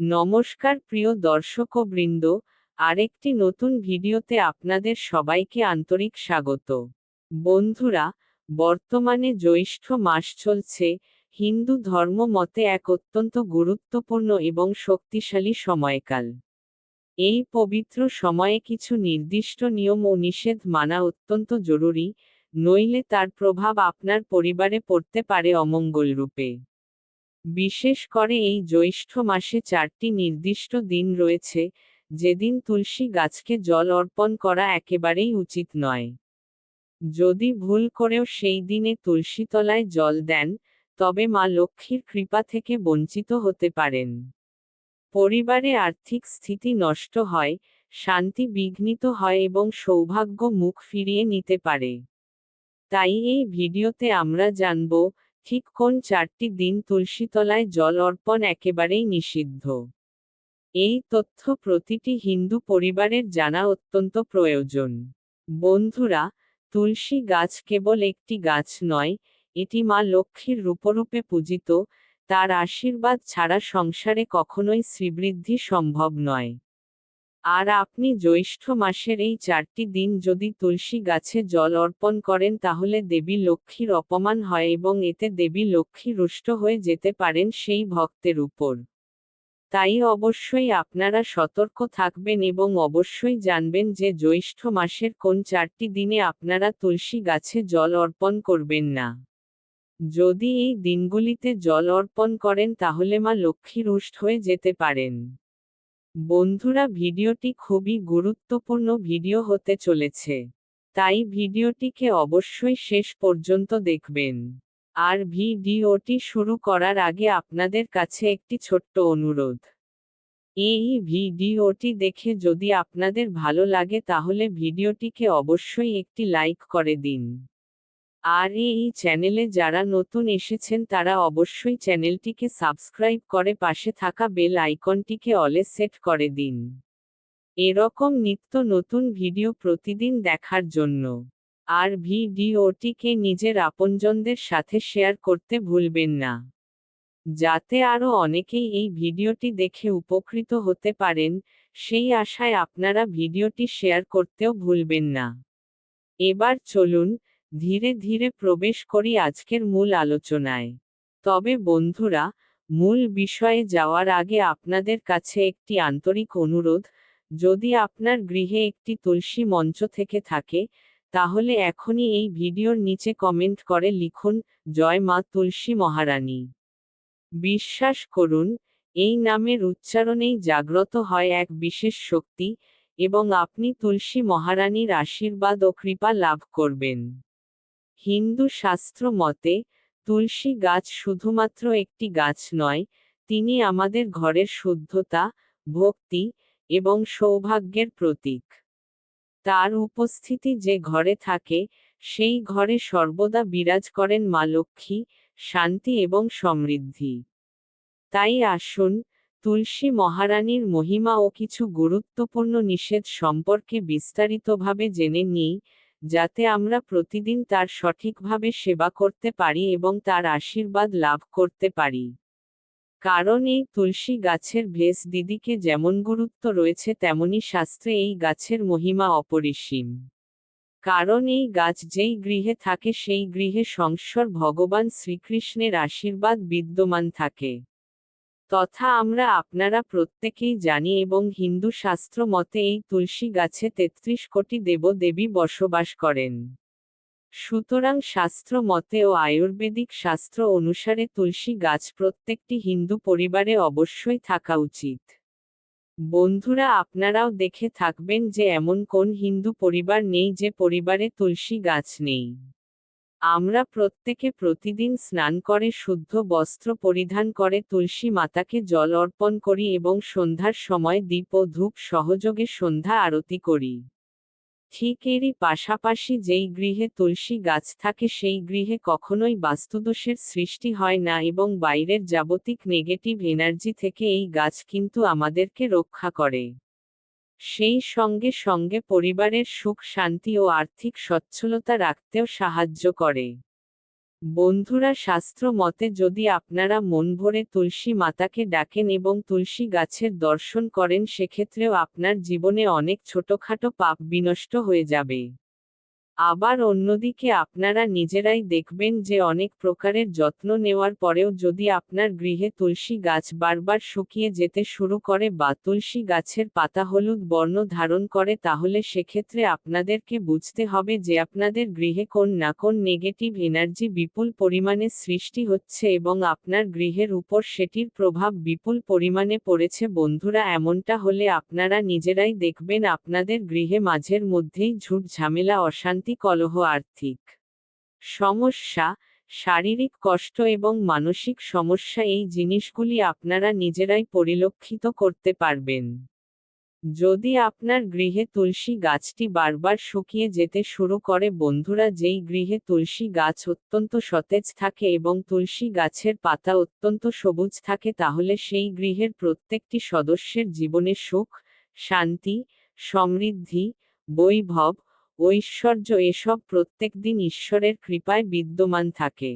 নমস্কার প্রিয় দর্শকবৃন্দ, আরেকটি নতুন ভিডিওতে আপনাদের সবাইকে আন্তরিক স্বাগত। বন্ধুরা, বর্তমানে জ্যৈষ্ঠ মাস চলছে, হিন্দু ধর্ম মতে এক অত্যন্ত গুরুত্বপূর্ণ এবং শক্তিশালী সময়কাল। এই পবিত্র সময়ে কিছু নির্দিষ্ট নিয়ম ও নিষেধ মানা অত্যন্ত জরুরি, নইলে তার প্রভাব আপনার পরিবারে পড়তে পারে অমঙ্গল রূপে বিশেষ করে এই জ্যৈষ্ঠ মাসে চারটি নির্দিষ্ট দিন রয়েছে, যেদিন তুলসী গাছকে জল অর্পণ করা একেবারেই উচিত নয়। যদি ভুল করেও সেই দিনে তুলসীতলায় জল দেন, তবে মা লক্ষ্মীর কৃপা থেকে বঞ্চিত হতে পারেন। পরিবারে আর্থিক স্থিতি নষ্ট হয়, শান্তি বিঘ্নিত হয় এবং সৌভাগ্য মুখ ফিরিয়ে নিতে পারে। তাই এই ভিডিওতে আমরা জানব ঠিক কোন চারটি দিন তুলসীতলায় জল অর্পণ একেবারেই নিষিদ্ধ? এই তথ্য প্রতিটি হিন্দু পরিবারের জানা অত্যন্ত প্রয়োজন। বন্ধুরা, তুলসী গাছ কেবল একটি গাছ নয়, এটি মা লক্ষ্মীর রূপরূপে পূজিত, তার আশীর্বাদ ছাড়া সংসারে কখনোই শ্রীবৃদ্ধি সম্ভব নয়। আর আপনি জ্যৈষ্ঠ মাসের এই চারটি দিন যদি তুলসী গাছে জল অর্পণ করেন তাহলে দেবী লক্ষ্মীর অপমান হয় এবং এতে দেবী লক্ষ্মী রুষ্ট হয়ে যেতে পারেন সেই ভক্তের উপর। তাই অবশ্যই আপনারা সতর্ক থাকবেন এবং অবশ্যই জানবেন যে জ্যৈষ্ঠ মাসের কোন চারটি দিনে আপনারা তুলসী গাছে জল অর্পণ করবেন না। যদি এই দিনগুলিতে জল অর্পণ করেন তাহলে মা লক্ষ্মী রুষ্ট হয়ে যেতে পারেন। বন্ধুরা, ভিডিওটি খুবই গুরুত্বপূর্ণ ভিডিও হতে চলেছে। তাই ভিডিওটিকে অবশ্যই শেষ পর্যন্ত দেখবেন। আর ভিডিওটি শুরু করার আগে আপনাদের কাছে একটি ছোট্ট অনুরোধ। এই ভিডিওটি দেখে যদি আপনাদের ভালো লাগে, তাহলে ভিডিওটিকে অবশ্যই একটি লাইক করে দিন। আর এই চ্যানেলে যারা নতুন এসেছেন তারা অবশ্যই চ্যানেলটিকে সাবস্ক্রাইব করে পাশে থাকা বেল আইকনটিকে অলে সেট করে দিন। এরকম নিত্য নতুন ভিডিও প্রতিদিন দেখার জন্য। আর ভিডিওটিকে নিজের আপনজনদের সাথে শেয়ার করতে ভুলবেন না। যাতে আরও অনেকেই এই ভিডিওটি দেখে উপকৃত হতে পারেন, সেই আশায় আপনারা ভিডিওটি শেয়ার করতেও ভুলবেন না। এবার চলুন ধীরে ধীরে প্রবেশ করি আজকের মূল আলোচনায়। তবে বন্ধুরা, মূল বিষয়ে যাওয়ার আগে আপনাদের কাছে একটি আন্তরিক অনুরোধ, যদি আপনার গৃহে একটি তুলসী মঞ্চ থেকে থাকে, তাহলে এখনই এই ভিডিওর নিচে কমেন্ট করে লিখুন, জয় মা তুলসী মহারানী। বিশ্বাস করুন, এই নামের উচ্চারণেই জাগ্রত হয় এক বিশেষ শক্তি, এবং আপনি তুলসী মহারানীর আশীর্বাদ ও কৃপা লাভ করবেন। হিন্দু শাস্ত্র মতে, তুলসী গাছ শুধুমাত্র একটি গাছ নয়, তিনি আমাদের ঘরের শুদ্ধতা, ভক্তি এবং সৌভাগ্যের প্রতীক। তার উপস্থিতি যে ঘরে থাকে, সেই ঘরে সর্বদা বিরাজ করেন মা লক্ষ্মী, শান্তি এবং সমৃদ্ধি। তাই আসুন, তুলসী মহারানীর মহিমা ও কিছু গুরুত্বপূর্ণ নিষেধ সম্পর্কে বিস্তারিতভাবে জেনে নিই যাতে আমরা প্রতিদিন তার সঠিকভাবে সেবা করতে পারি এবং তার আশীর্বাদ লাভ করতে পারি। কারণ এই তুলসী গাছের ভেস দিদিকে যেমন গুরুত্ব রয়েছে, তেমনি শাস্ত্রে এই গাছের মহিমা অপরিসীম। কারণ এই গাছ যেই গৃহে থাকে, সেই গৃহে সংস্বর ভগবান শ্রীকৃষ্ণের আশীর্বাদ বিদ্যমান থাকে। তথা আমরা আপনারা প্রত্যেকেই জানি এবং হিন্দু শাস্ত্র মতে এই তুলসী গাছে তেত্রিশ কোটি দেব দেবী বসবাস করেন। সুতরাং শাস্ত্র মতে ও আয়ুর্বেদিক শাস্ত্র অনুসারে তুলসী গাছ প্রত্যেকটি হিন্দু পরিবারে অবশ্যই থাকা উচিত। বন্ধুরা, আপনারাও দেখে থাকবেন যে এমন কোন হিন্দু পরিবার নেই যে পরিবারে তুলসী গাছ নেই। আমরা প্রত্যেকে প্রতিদিন স্নান করে, শুদ্ধ বস্ত্র পরিধান করে, তুলসী মাতাকে জল অর্পণ করি এবং সন্ধ্যার সময় দীপ ও ধূপ সহযোগে সন্ধ্যা আরতি করি। ঠিক এরই পাশাপাশি যেই গৃহে তুলসী গাছ থাকে, সেই গৃহে কখনোই বাস্তুদোষের সৃষ্টি হয় না এবং বাইরের যাবতিক নেগেটিভ এনার্জি থেকে এই গাছ কিন্তু আমাদেরকে রক্ষা করে। সেই সঙ্গে সঙ্গে পরিবারের সুখ, শান্তি ও আর্থিক সচ্ছলতা রাখতেও সাহায্য করে। বন্ধুরা, শাস্ত্র মতে যদি আপনারা মন ভরে তুলসী মাতাকে ডাকেন এবং তুলসী গাছের দর্শন করেন, সেক্ষেত্রেও আপনার জীবনে অনেক ছোটখাটো পাপ বিনষ্ট হয়ে যাবে। আবার অন্যদিকে আপনারা নিজেরাই দেখবেন যে অনেক প্রকারের যত্ন নেওয়ার পরেও যদি আপনার গৃহে তুলসী গাছ বারবার শুকিয়ে যেতে শুরু করে বা তুলসী গাছের পাতা হলুদ বর্ণ ধারণ করে, তাহলে সেক্ষেত্রে আপনাদেরকে বুঝতে হবে যে আপনাদের গৃহে কোন না কোন নেগেটিভ এনার্জি বিপুল পরিমাণে সৃষ্টি হচ্ছে এবং আপনার গৃহের উপর সেটির প্রভাব বিপুল পরিমাণে পড়েছে। বন্ধুরা, এমনটা হলে আপনারা নিজেরাই দেখবেন আপনাদের গৃহে মাঝের মধ্যেই ঝুট ঝামেলা, অশান্তি কলহ আর্থিক। সমস্যা, শারীরিক কষ্ট এবং মানসিক সমস্যা এই জিনিসগুলি আপনারা নিজেরাই পরিলক্ষিত করতে পারবেন। যদি আপনার গৃহে তুলসী গাছটি বারবার শুকিয়ে যেতে শুরু করে, বন্ধুরা যেই গৃহে তুলসী গাছ অত্যন্ত সতেজ থাকে এবং তুলসী গাছের পাতা অত্যন্ত সবুজ থাকে, তাহলে সেই গৃহের প্রত্যেকটি সদস্যের জীবনে সুখ, শান্তি, সমৃদ্ধি, বৈভব ঐশ্বর্য এসব প্রত্যেক দিন ঈশ্বরের কৃপায় বিদ্যমান থাকে।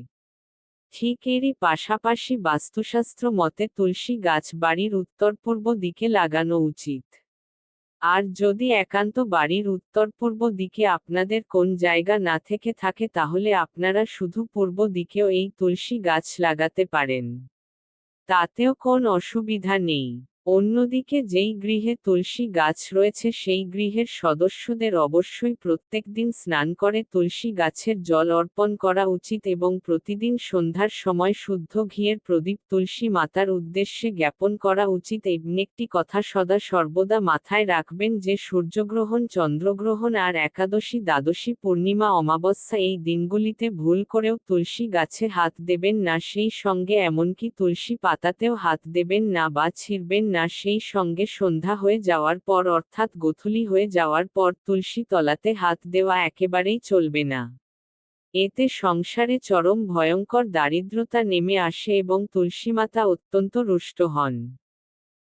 ঠিক এরই পাশাপাশি বাস্তুশাস্ত্র মতে তুলসী গাছ বাড়ির উত্তর পূর্ব দিকে লাগানো উচিত। আর যদি একান্ত বাড়ির উত্তর পূর্ব দিকে আপনাদের কোন জায়গা না থেকে থাকে তাহলে আপনারা শুধু পূর্ব দিকেও এই তুলসী গাছ লাগাতে পারেন। তাতেও কোন অসুবিধা নেই। অন্যদিকে যেই গৃহে তুলসী গাছ রয়েছে সেই গৃহের সদস্যদের অবশ্যই প্রত্যেক দিন স্নান করে তুলসী গাছের জল অর্পণ করা উচিত এবং প্রতিদিন সন্ধ্যার সময় শুদ্ধ ঘিয়ের প্রদীপ তুলসী মাতার উদ্দেশ্যে জ্ঞাপন করা উচিত। এমনি একটি কথা সদা সর্বদা মাথায় রাখবেন যে সূর্যগ্রহণ, চন্দ্রগ্রহণ আর একাদশী, দ্বাদশী, পূর্ণিমা, অমাবস্যা এই দিনগুলিতে ভুল করেও তুলসী গাছে হাত দেবেন না, সেই সঙ্গে এমনকি তুলসী পাতাতেও হাত দেবেন না বা ছিঁড়বেন না সেই সঙ্গে সন্ধ্যা হয়ে যাওয়ার পর অর্থাৎ গোথুলি হয়ে যাওয়ার পর তুলসী তলাতে হাত দেওয়া একেবারেই চলবে না। এতে সংসারে চরম ভয়ঙ্কর দারিদ্রতা নেমে আসে এবং তুলসীমাতা অত্যন্ত রুষ্ট হন।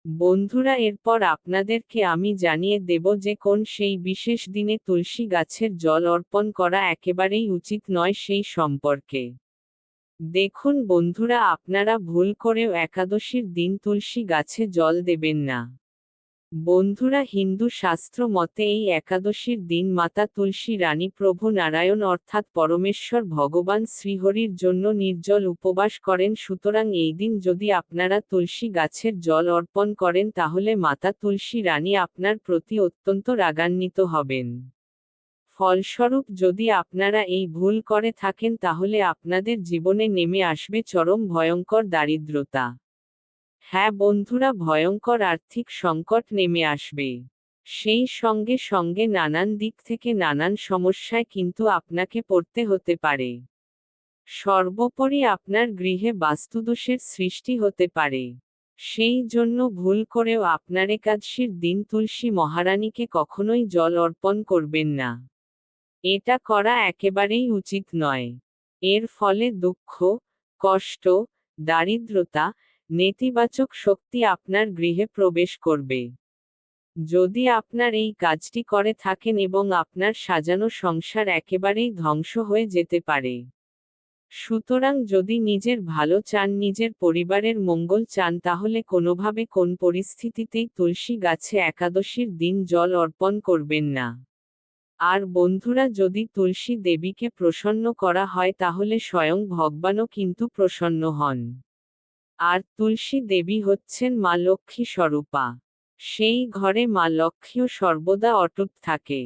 বন্ধুরা, এরপর আপনাদেরকে আমি জানিয়ে দেব যে কোন সেই বিশেষ দিনে তুলসী গাছের জল অর্পণ করা একেবারেই উচিত নয় সেই সম্পর্কে। দেখুন বন্ধুরা, আপনারা ভুল করেও একাদশীর দিন তুলসী গাছে জল দেবেন না। বন্ধুরা, হিন্দু শাস্ত্র মতে এই একাদশীর দিন মাতা তুলসী রানী প্রভু নারায়ণ অর্থাৎ পরমেশ্বর ভগবান শ্রীহরির জন্য নির্জল উপবাস করেন। সুতরাং এই দিন যদি আপনারা তুলসী গাছের জল অর্পণ করেন, তাহলে মাতা তুলসী রানী আপনার প্রতি অত্যন্ত রাগান্বিত হবেন। ফলস্বরূপ যদি আপনারা এই ভুল করে থাকেন তাহলে আপনাদের জীবনে নেমে আসবে চরম ভয়ঙ্কর দারিদ্রতা। হ্যাঁ বন্ধুরা ভয়ঙ্কর আর্থিক সংকট নেমে আসবে। সেই সঙ্গে সঙ্গে নানান দিক থেকে নানান সমস্যায় কিন্তু আপনাকে পড়তে হতে পারে। সর্বোপরি আপনার গৃহে বাস্তুদোষের সৃষ্টি হতে পারে। সেই জন্য ভুল করেও আপনার একাদশীর দিন তুলসী মহারানীকে কখনোই জল অর্পণ করবেন না। এটা করা একেবারেই উচিত নয়। এর ফলে দুঃখ, কষ্ট, দারিদ্রতা, নেতিবাচক শক্তি আপনার গৃহে প্রবেশ করবে। যদি আপনার এই কাজটি করে থাকেন এবং আপনার সাজানো সংসার একেবারেই ধ্বংস হয়ে যেতে পারে। সুতরাং যদি নিজের ভালো চান, নিজের পরিবারের মঙ্গল চান, তাহলে কোনোভাবে কোন পরিস্থিতিতেই তুলসী গাছে একাদশীর দিন জল অর্পণ করবেন না। আর বন্ধুরা যদি তুলসী দেবীকে প্রসন্ন করা হয় তাহলে স্বয়ং ভগবানও কিন্তু প্রসন্ন হন। আর তুলসী দেবী হচ্ছেন মা লক্ষ্মী স্বরূপা। সেই ঘরে মা লক্ষ্মীও সর্বদা অটুট থাকে।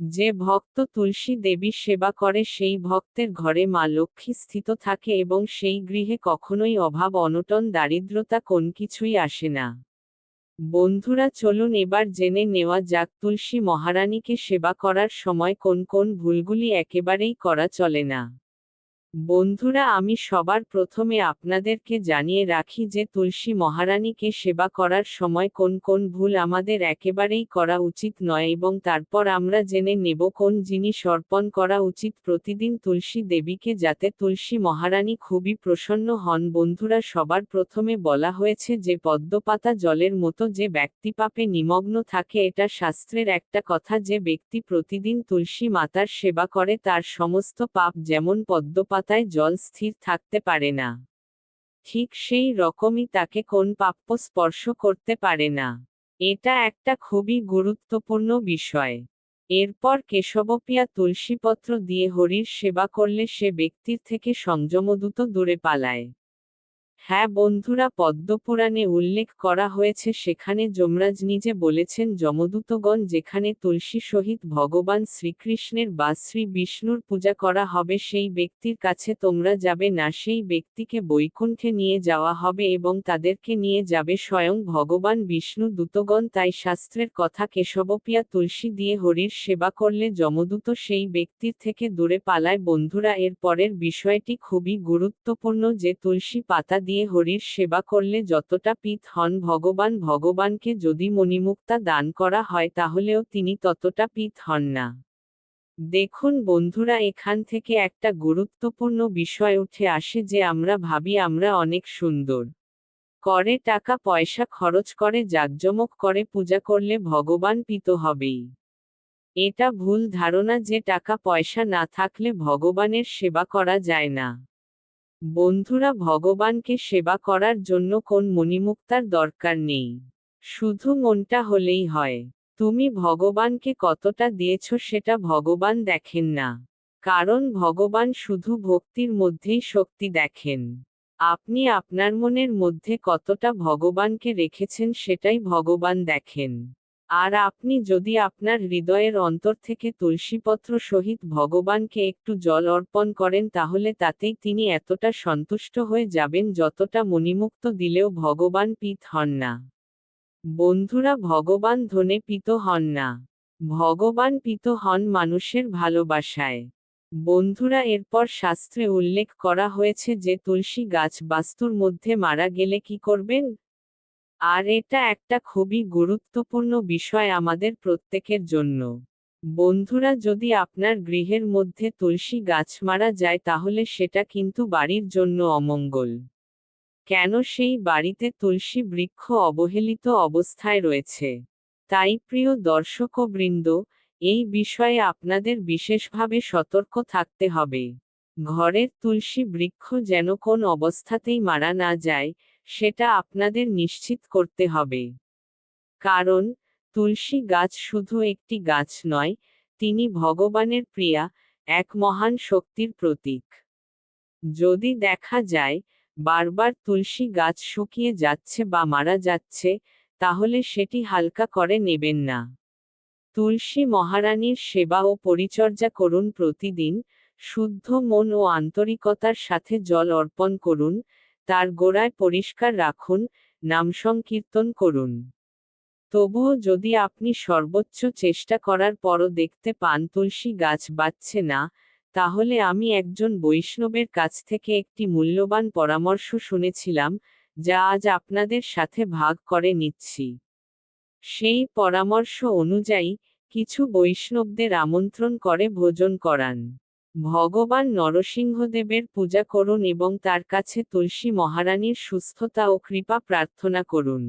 যে ভক্ত তুলসী দেবীর সেবা করে সেই ভক্তের ঘরে মা লক্ষ্মী স্থিত থাকে এবং সেই গৃহে কখনোই অভাব, অনটন, দারিদ্রতা কোন কিছুই আসে না। বন্ধুরা চলুন এবার জেনে নেওয়া যাক তুলসী মহারানীকে সেবা করার সময় কোন কোন ভুলগুলি একেবারেই করা চলে না। বন্ধুরা, আমি সবার প্রথমে আপনাদেরকে জানিয়ে রাখি যে তুলসী মহারানীকে সেবা করার সময় কোন কোন ভুল আমাদের একেবারেই করা উচিত নয় এবং তারপর আমরা জেনে নেব কোন জিনিস অর্পণ করা উচিত প্রতিদিন তুলসী দেবীকে যাতে তুলসী মহারানী খুবই প্রসন্ন হন। বন্ধুরা, সবার প্রথমে বলা হয়েছে যে পদ্মপাতা জলের মতো যে ব্যক্তি পাপে নিমগ্ন থাকে, এটা শাস্ত্রের একটা কথা যে ব্যক্তি প্রতিদিন তুলসী মাতার সেবা করে, তার সমস্ত পাপ যেমন পদ্মপাতা পাতায় জল স্থির থাকতে পারে না। ঠিক সেই রকমই তাকে কোন পাপ্য স্পর্শ করতে পারে না। এটা একটা খুবই গুরুত্বপূর্ণ বিষয়। এরপর কেশবপিয়া তুলসীপত্র দিয়ে হরির সেবা করলে সে ব্যক্তির থেকে সংযমদূত দূরে পালায়। হ্যাঁ বন্ধুরা পদ্মপুরাণে উল্লেখ করা হয়েছে, সেখানে যমরাজ নিজে বলেছেন, যমদূতগণ যেখানে তুলসী সহিত ভগবান শ্রীকৃষ্ণের বা শ্রী বিষ্ণুর পূজা করা হবে, সেই ব্যক্তির কাছে তোমরা যাবে না, সেই ব্যক্তিকে বৈকুণ্ঠে নিয়ে যাওয়া হবে এবং তাদেরকে নিয়ে যাবে স্বয়ং ভগবান বিষ্ণু দূতগণ। তাই শাস্ত্রের কথা, কেশবপিয়া তুলসী দিয়ে হরির সেবা করলে যমদূত সেই ব্যক্তির থেকে দূরে পালায়। বন্ধুরা, এর পরের বিষয়টি খুবই গুরুত্বপূর্ণ যে তুলসী পাতা দিয়ে হরির সেবা করলে যতটা পিত হন ভগবান, ভগবানকে যদি মণিমুক্তা দান করা হয় তাহলেও তিনি ততটা পিত হন না। দেখুন বন্ধুরা, এখান থেকে একটা গুরুত্বপূর্ণ বিষয় উঠে আসে যে আমরা ভাবি আমরা অনেক সুন্দর। করে টাকা, পয়সা খরচ করে, জাকজমক করে, পূজা করলে ভগবান পিত হবেই। এটা ভুল ধারণা যে টাকা, পয়সা না থাকলে ভগবানের সেবা করা যায় না। বন্ধুরা, ভগবানকে সেবা করার জন্য কোন মণিমুক্তার দরকার নেই। শুধু মনটা হলেই হয়। তুমি ভগবানকে কতটা দিয়েছ সেটা ভগবান দেখেন না। কারণ ভগবান শুধু ভক্তির মধ্যেই শক্তি দেখেন। আপনি আপনার মনের মধ্যে কতটা ভগবানকে রেখেছেন সেটাই ভগবান দেখেন। আর আপনি যদি আপনার হৃদয়ের অন্তর থেকে তুলসীপত্র সহিত ভগবানকে একটু জল অর্পণ করেন, তাহলে তাতেই তিনি এতটা সন্তুষ্ট হয়ে যাবেন যতটা মণিমুক্ত দিলেও ভগবান পিত হন না। বন্ধুরা, ভগবান ধনে পিত হন না। ভগবান পিত হন মানুষের ভালোবাসায়। বন্ধুরা, এরপর শাস্ত্রে উল্লেখ করা হয়েছে যে তুলসী গাছ বাস্তুর মধ্যে মারা গেলে কি করবেন? আর এটা একটা খুবই গুরুত্বপূর্ণ বিষয় আমাদের প্রত্যেকের জন্য। বন্ধুরা, যদি আপনার গৃহের মধ্যে তুলসী গাছ মারা যায়, তাহলে সেটা কিন্তু বাড়ির জন্য অমঙ্গল। কেন সেই বাড়িতে তুলসী বৃক্ষ অবহেলিত অবস্থায় রয়েছে? তাই প্রিয় দর্শকবৃন্দ, এই বিষয়ে আপনাদের বিশেষভাবে সতর্ক থাকতে হবে। ঘরের তুলসী বৃক্ষ যেন কোন অবস্থাতেই মারা না যায় সেটা আপনাদের নিশ্চিত করতে হবে। কারণ, তুলসী গাছ শুধু একটি গাছ নয়, তিনি ভগবানের প্রিয়া, এক মহান শক্তির প্রতীক। যদি দেখা যায়, বারবার তুলসী গাছ শুকিয়ে যাচ্ছে বা মারা যাচ্ছে, তাহলে সেটি হালকা করে নেবেন না। তুলসী মহারানীর সেবা ও পরিচর্যা করুন প্রতিদিন, শুদ্ধ মন ও আন্তরিকতার সাথে জল অর্পণ করুন তার গোড়ায় পরিষ্কার রাখুন, নাম সংকীর্তন করুন। তবুও যদি আপনি সর্বোচ্চ চেষ্টা করার পরও দেখতে পান তুলসী গাছ বাঁচছে না, তাহলে আমি একজন বৈষ্ণবের কাছ থেকে একটি মূল্যবান পরামর্শ শুনেছিলাম, যা আজ আপনাদের সাথে ভাগ করে নিচ্ছি। সেই পরামর্শ অনুযায়ী, কিছু বৈষ্ণবদের আমন্ত্রণ করে ভোজন করান। ভগবান নরসিংহদেবের পূজা করুন এবং তার কাছে তুলসী মহারানীর সুস্থতা ও কৃপা প্রার্থনা করুন।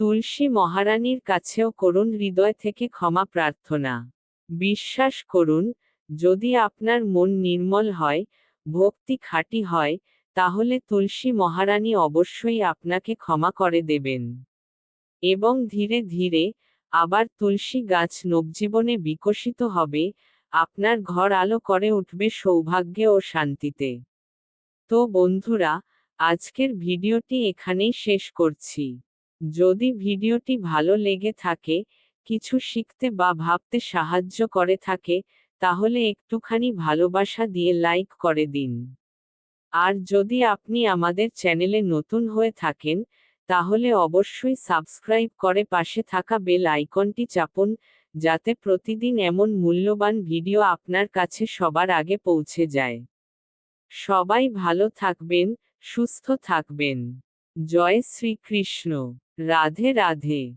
তুলসী মহারানীর কাছেও করুন হৃদয় থেকে ক্ষমা প্রার্থনা। বিশ্বাস করুন, যদি আপনার মন নির্মল হয়, ভক্তি খাঁটি হয়, তাহলে তুলসী মহারানী অবশ্যই আপনাকে ক্ষমা করে দেবেন। এবং ধীরে ধীরে, আবার তুলসী গাছ নবজীবনে বিকশিত হবে আপনার ঘর আলো করে উঠবে সৌভাগ্যে ও শান্তিতে। তো বন্ধুরা, আজকের ভিডিওটি এখানেই শেষ করছি। যদি ভিডিওটি ভালো লেগে থাকে, কিছু শিখতে বা ভাবতে সাহায্য করে থাকে, তাহলে একটুখানি ভালোবাসা দিয়ে লাইক করে দিন। আর যদি আপনি আমাদের চ্যানেলে নতুন হয়ে থাকেন, তাহলে অবশ্যই সাবস্ক্রাইব করে পাশে থাকা বেল আইকনটি চাপুন যাতে প্রতিদিন এমন মূল্যবান ভিডিও আপনার কাছে সবার আগে পৌঁছে যায়। সবাই ভালো থাকবেন, সুস্থ থাকবেন। জয় শ্রীকৃষ্ণ। রাধে রাধে।